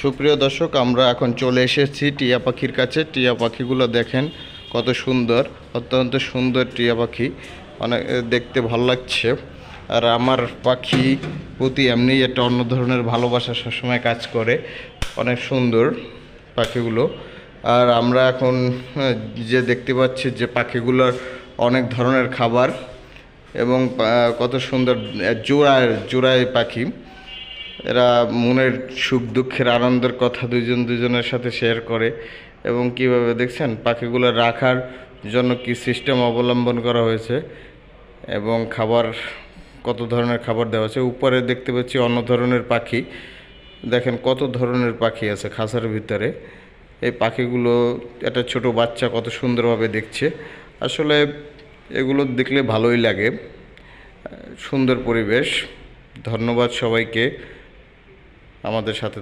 সুপ্রিয় দর্শক, আমরা এখন চলে এসেছি টিয়া পাখির কাছে। টিয়া পাখিগুলো দেখেন কত সুন্দর, অত্যন্ত সুন্দর টিয়া পাখি। অনেক দেখতে ভালো লাগছে। আর আমার পাখি প্রতি এমনি একটা অন্য ধরনের ভালোবাসা সবসময় কাজ করে। অনেক সুন্দর পাখিগুলো। আর আমরা এখন যে দেখতে পাচ্ছি যে পাখিগুলোর অনেক ধরনের খাবার এবং কত সুন্দর জোড়ায় জোড়ায় পাখি। এরা মনের সুখ, দুঃখের, আনন্দের কথা দুজন দুজনের সাথে শেয়ার করে এবং কীভাবে দেখছেন, পাখিগুলো রাখার জন্য কি সিস্টেম অবলম্বন করা হয়েছে এবং খাবার, কত ধরনের খাবার দেওয়া আছে উপরে দেখতে পাচ্ছি অন্য ধরনের পাখি। দেখেন কত ধরনের পাখি আছে খাঁচার ভিতরে। এই পাখিগুলো একটা ছোট বাচ্চা কত সুন্দরভাবে দেখছে। আসলে এগুলো দেখলে ভালোই লাগে। সুন্দর পরিবেশ। ধন্যবাদ সবাইকে। আমাদের সাথে